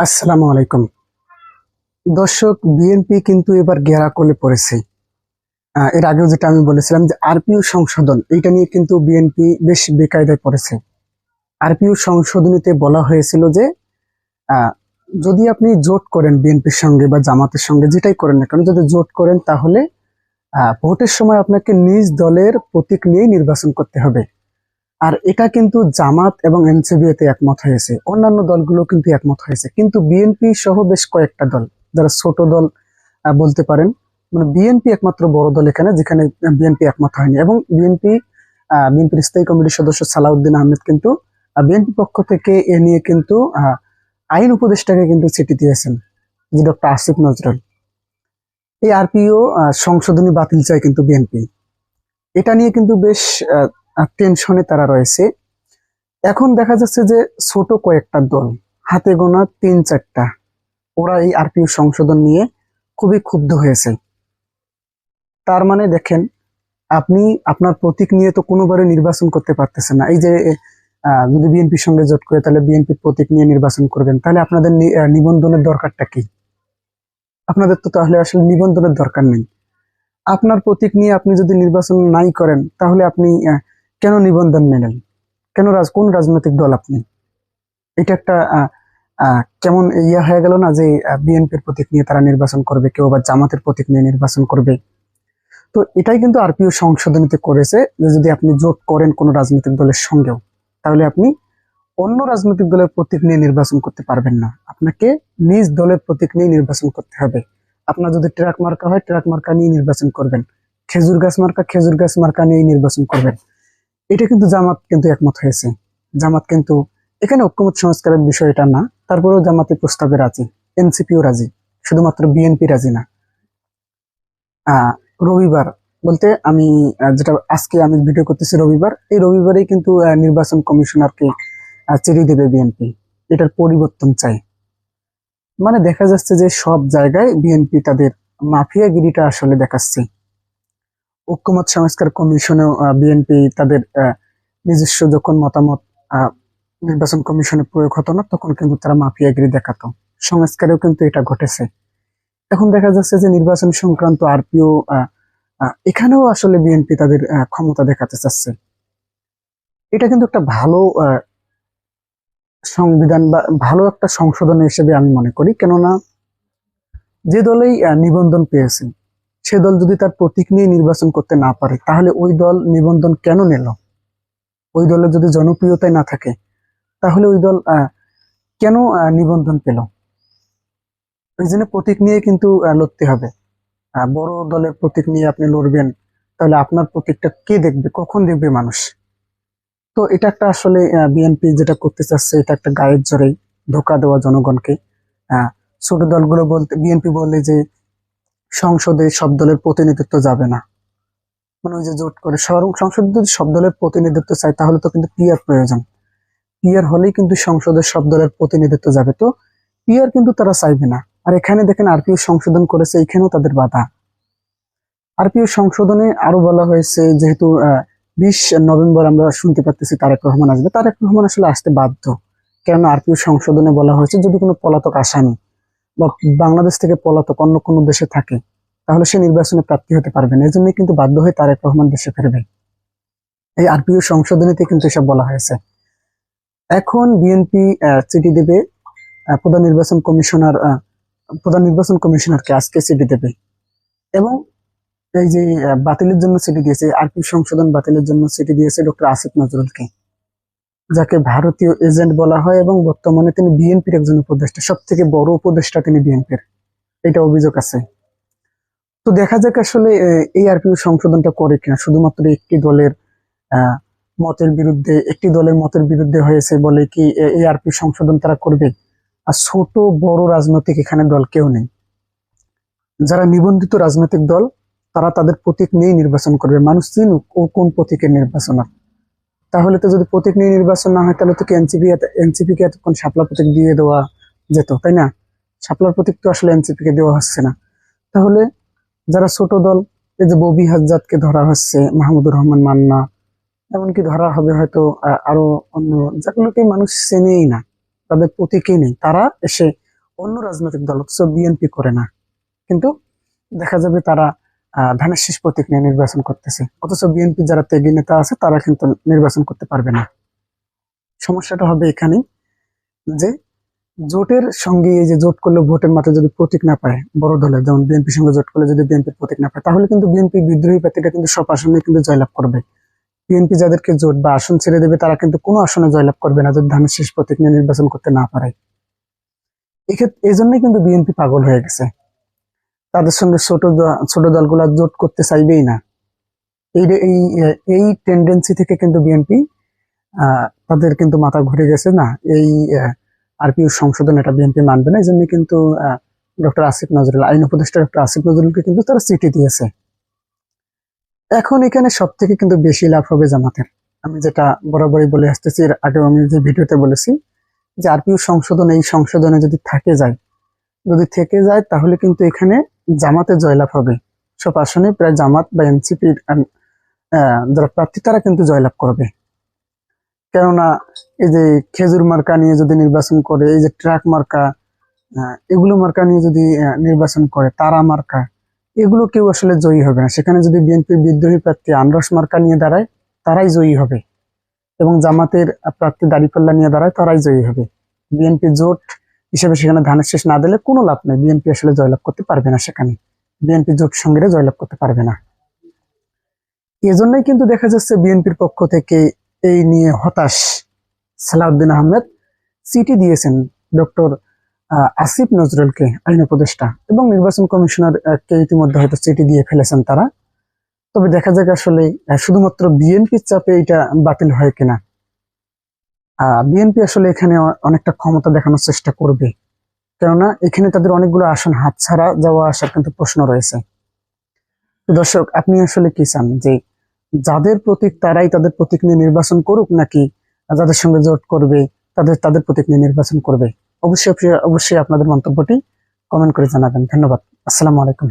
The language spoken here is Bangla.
আসসালামু আলাইকুম। দর্শক, বিএনপি কিন্তু এবার গেরা কোলে পড়েছে। এর আগেও যেটা আমি বলেছিলাম যে আরপিও সংশোধন, এইটা নিয়ে কিন্তু বিএনপি বেশ বেকায়দায় পড়েছে। আরপিও সংশোধনীতে বলা হয়েছিল যে যদি আপনি জোট করেন বিএনপির সঙ্গে বা জামাতের সঙ্গে, যেটাই করেন না কেন, যদি জোট করেন তাহলে ভোটের সময় আপনাকে নিজ দলের প্রতীক নিয়েই নির্বাচন করতে হবে। আর এটা কিন্তু জামাত এবং এনসিবি এতে একমত হয়েছে। অন্যান্য দলগুলো কিন্তু একমত হয়েছে। কিন্তু বিএনপি সহ বেশ কয়েকটা দল, যারা ছোট দল বলতে পারেন মানে বিএনপি একমাত্র বড় দল এখানে, যেখানে বিএনপি একমত হয়নি। এবং বিএনপি বিএনপির স্থায়ী কমিটির সদস্য সালাউদ্দিন আহমেদ কিন্তু বিএনপি পক্ষ থেকে এ নিয়ে কিন্তু আইন উপদেষ্টাকে কিন্তু চিঠি দিয়েছেন, যে ডক্টর আসিফ নজরুল। এই আরপিও সংশোধনী বাতিল চায় কিন্তু বিএনপি। এটা নিয়ে কিন্তু বেশ টেনশনে তারা রয়েছে। এখন দেখা যাচ্ছে যে ছোট কয়েকটা দল, হাতে গোনা তিন চারটা, ওরা এই আরপিও সংশোধন নিয়ে খুবই ক্ষুব্ধ হয়েছে। তার মানে দেখেন, আপনি, আপনার প্রতীক নিয়ে তো কোনোবারে নির্বাচন করতে পারতেছেন না। এই যে যদি বিএনপির সঙ্গে জোট করে তাহলে বিএনপির প্রতীক নিয়ে নির্বাচন করবেন। তাহলে আপনাদের নিবন্ধনের দরকারটা কি? আপনাদের তো তাহলে আসলে নিবন্ধনের দরকার নেই। আপনার প্রতীক নিয়ে আপনি যদি নির্বাচন নাই করেন, তাহলে আপনি কেন নিবন্ধন নিলেন কেন রাজ কোন রাজনৈতিক দল আপনি? এটা একটা কেমন ইয়া হয়ে গেল না যে বিএনপির প্রতীক নিয়ে তারা নির্বাচন করবে, কেউ বা জামাতের প্রতীক নিয়ে নির্বাচন করবে? তো এটাই কিন্তু আরপিও সংশোধনীতে করেছে যে যদি আপনি জোট করেন কোনো রাজনৈতিক দলের সঙ্গেও, তাহলে আপনি অন্য রাজনৈতিক দলের প্রতীক নিয়ে নির্বাচন করতে পারবেন না। আপনাকে নিজ দলের প্রতীক নিয়ে নির্বাচন করতে হবে। আপনার যদি ট্রাক মার্কা হয়, ট্রাক মার্কা নিয়ে নির্বাচন করবেন। খেজুর গাছ মার্কা, খেজুর গাছ মার্কা নিয়ে নির্বাচন করবেন। এটা কিন্তু জামাত কিন্তু একমত হয়েছে। জামাত কিন্তু এখানে ঐক্যমত সংস্কারের বিষয় এটা না, তারপরেও জামাতে প্রস্তাবে রাজি, এনসিপিও রাজি, শুধুমাত্র বিএনপি রাজি না। রবিবার বলতে আমি যেটা আজকে আমি ভিডিও করতেছি রবিবার, এই রবিবারেই কিন্তু নির্বাচন কমিশনারকে চিঠি দেবে বিএনপি। এটার পরিবর্তন চাই। মানে দেখা যাচ্ছে যে সব জায়গায় বিএনপি তাদের মাফিয়াগিরিটা আসলে দেখাচ্ছে। ঐক্যমত সংস্কার কমিশনেও বিএনপি তাদের নিজস্ব যখন মতামত নির্বাচন কমিশনে প্রয়োগ হতো না, তখন কিন্তু তারা মাফিয়াগিরি দেখাতো। সংস্কারেও কিন্তু এটা ঘটেছে। এখন দেখা যাচ্ছে যে নির্বাচন সংক্রান্ত আরপিও এখানেও আসলে বিএনপি তাদের ক্ষমতা দেখাতে চাচ্ছে। এটা কিন্তু একটা ভালো সংবিধান বা ভালো একটা সংশোধন হিসেবে আমি মনে করি। কেননা যে দলেই নিবন্ধন পেয়েছে সে দল যদি তার প্রতীক নিয়ে নির্বাচন করতে না পারে, তাহলে ওই দল নিবন্ধন কেন নিল? ওই দলের যদি জনপ্রিয়তাই না থাকে, তাহলে ওই দল কেন নিবন্ধন পেল? ওই জন্য প্রতীক নিয়ে কিন্তু লড়তে হবে। বড় দলের প্রতীক নিয়ে আপনি লড়বেন, তাহলে আপনার প্রতীকটা কে দেখবে? কখন দেখবে মানুষ? তো এটা একটা আসলে বিএনপি যেটা করতে চাচ্ছে, এটা একটা গায়ের জোরেই ধোকা দেওয়া জনগণকে। ছোট দলগুলো বলতে, বিএনপি বলে যে সংসদে সব দলের প্রতিনিধিত্ব যাবে না। মানে ওই যে জোট করে সংসদে যদি সব দলের প্রতিনিধিত্ব চায়, তাহলে তো কিন্তু পিয়ার প্রয়োজন। পিয়ার হলেই কিন্তু সংসদের সব দলের প্রতিনিধিত্ব যাবে। তো পিয়ার কিন্তু তারা চাইবে না। আর এখানে দেখেন আরপিও সংশোধন করেছে এখানেও তাদের বাধা। আরপিও সংশোধনে আরও বলা হয়েছে, যেহেতু বিশ নভেম্বর আমরা শুনতে পাচ্ছি তারেক রহমান আসবে। তারেক রহমান আসলে আসতে বাধ্য। কেননা আরপিও সংশোধনে বলা হয়েছে, যদি কোনো পলাতক আসামি বাংলাদেশ থেকে পলাতক অন্য কোনো দেশে থাকে, তাহলে সে নির্বাচনে প্রার্থী হতে পারবে না। এই জন্যই কিন্তু বাধ্য হয়ে তারেক রহমান দেশে ফিরবে। এই আরপিও সংশোধনীতে কিন্তু এসব বলা হয়েছে। এখন বিএনপি চিঠি দেবে প্রধান নির্বাচন কমিশনার প্রধান নির্বাচন কমিশনারকে আজকে চিঠি দেবে। এবং এই যে বাতিলের জন্য চিঠি দিয়েছে আরপি সংশোধন বাতিলের জন্য চিঠি দিয়েছে ডক্টর আসিফ নজরুলকে। যাকে ভারতীয় এজেন্ট বলা হয় এবং বর্তমানে তিনি বিএনপির একজন উপদেষ্টা সব থেকে বড় উপদেষ্টা তিনি বিএনপির। এটা অভিযোগ আছে। তো দেখা যাক আসলে এই আরপিও সংশোধনটা করে কিনা। শুধুমাত্র একটি দলের মতের বিরুদ্ধে, একটি দলের মতের বিরুদ্ধে হয়েছে বলে কি এই আরপি সংশোধন তারা করবে? আর ছোট, বড় রাজনৈতিক এখানে দল কেউ নেই। যারা নিবন্ধিত রাজনৈতিক দল, তারা তাদের প্রতীক নিয়ে নির্বাচন করবে। মানুষ চিনুক ও কোন প্রতীকের নির্বাচনার তাহলে তো যদি প্রতীক নিয়ে নির্বাচন না হয়, তাহলে তো এনসিপি এনসিপি কে এতক্ষণ শাপলা প্রতীক দিয়ে দেওয়া যেত, তাই না? শাপলার প্রতীক তো আসলে এনসিপি কে দেওয়া হচ্ছে না। তাহলে যারা ছোট দল, এই যে ববি হাজ্জাদকে ধরা হচ্ছে, মাহমুদুর রহমান মান্না, এমনকি ধরা হবে হয়তো আরও অন্য যেগুলোকে মানুষ চেনেই না, তাদের প্রতীকই নেই, তারা এসে অন্য রাজনৈতিক দল, অথচ বিএনপি করে না। কিন্তু দেখা যাবে তারা ধানের শীষ প্রতীক নিয়ে নির্বাচন করতেছে। অথচ বিএনপি যারা ত্যাগী নেতা আছে, তারা কিন্তু নির্বাচন করতে পারবে না। সমস্যাটা হবে এখানেই যে জোটের সঙ্গে এই যে জোট করলে ভোটের মাঠে যদি প্রতীক না পায় বড় দলের যেমন বিএনপির সঙ্গে জোট করলে যদি বিএনপির প্রতীক না পায়, তাহলে কিন্তু বিএনপি বিদ্রোহী প্রার্থীরা কিন্তু সব আসনে কিন্তু জয়লাভ করবে। বিএনপি যাদেরকে জোট বা আসন ছেড়ে দেবে, তারা কিন্তু কোনো আসনে জয়লাভ করবে না যদি ধানের শেষ প্রতীক নিয়ে নির্বাচন করতে না পারে। এক্ষেত্রে এই জন্যই কিন্তু বিএনপি পাগল হয়ে গেছে। তাদের সঙ্গে ছোট ছোট দলগুলো জোট করতে চাইবেই না। এই এই টেন্ডেন্সি থেকে কিন্তু বিএনপি তাদের কিন্তু মাথা ঘুরে গেছে না। এই আরপিউ সংশোধন এটা বিএনপি মানবে না এই জন্য কিন্তু ডক্টর আসিফ নজরুল আইন উপদেষ্টা ডক্টর আসিফ নজরুলকে কিন্তু তারা চিঠি দিয়েছে। এখন এখানে সব থেকে কিন্তু বেশি লাভ হবে জামাতের। আমি যেটা বরাবরই বলে আসতেছি, এর আগেও আমি যে ভিডিওতে বলেছি, যে আরপিউ সংশোধন, এই সংশোধনে যদি থাকে যায়, যদি থেকে যায় তাহলে কিন্তু এখানে জামাতে জয়লাভ হবে। সব আসনে প্রায় জামাত বা এনসিপির যারা প্রার্থী, তারা কিন্তু জয়লাভ করবে। কেননা এই যে খেজুর মার্কা নিয়ে যদি নির্বাচন করে, এই যে ট্রাক মার্কা এগুলো মার্কা নিয়ে যদি নির্বাচন করে, তারা মার্কা, এগুলো কেউ আসলে জয়ী হবে না। সেখানে যদি বিএনপি বিদ্রোহী প্রার্থী আনরস মার্কা নিয়ে দাঁড়ায়, তারাই জয়ী হবে। এবং জামাতের প্রার্থী দাঁড়িপাল্লা নিয়ে দাঁড়ায়, তারাই জয়ী হবে। বিএনপি জোট হিসেবে সেখানে ধানের শেষ না দিলে কোনো লাভ নেই। বিএনপি আসলে জয়লাভ করতে পারবে না সেখানে। বিএনপি জোট সঙ্গে জয়লাভ করতে পারবে না। এজন্যই কিন্তু দেখা যাচ্ছে বিএনপির পক্ষ থেকে এই নিয়ে হতাশ। সালাউদ্দিন আহমেদ চিঠি দিয়েছেন ডক্টর আসিফ নজরুলকে, আইন উপদেষ্টা। এবং নির্বাচন কমিশনার কে ইতিমধ্যে হয়তো চিঠি দিয়ে ফেলেছেন তারা। তবে দেখা যাক আসলে শুধুমাত্র বিএনপির চাপে এটা বাতিল হয় কিনা। বিএনপি আসলে এখানে অনেকটা ক্ষমতা দেখানোর চেষ্টা করবে। কেননা এখানে তাদের অনেকগুলো আসন হাতছাড়া যাওয়া আসার কিন্তু প্রশ্ন রয়েছে। দর্শক, আপনি আসলে কি চান? যে যাদের প্রতীক তারাই তাদের প্রতীক নিয়ে নির্বাচন করুক নাকি যাদের সঙ্গে জোট করবে তাদের তাদের প্রতীক নিয়ে নির্বাচন করবে? অবশ্যই অবশ্যই আপনাদের মন্তব্যটি কমেন্ট করে জানাবেন। ধন্যবাদ। আসসালামু আলাইকুম।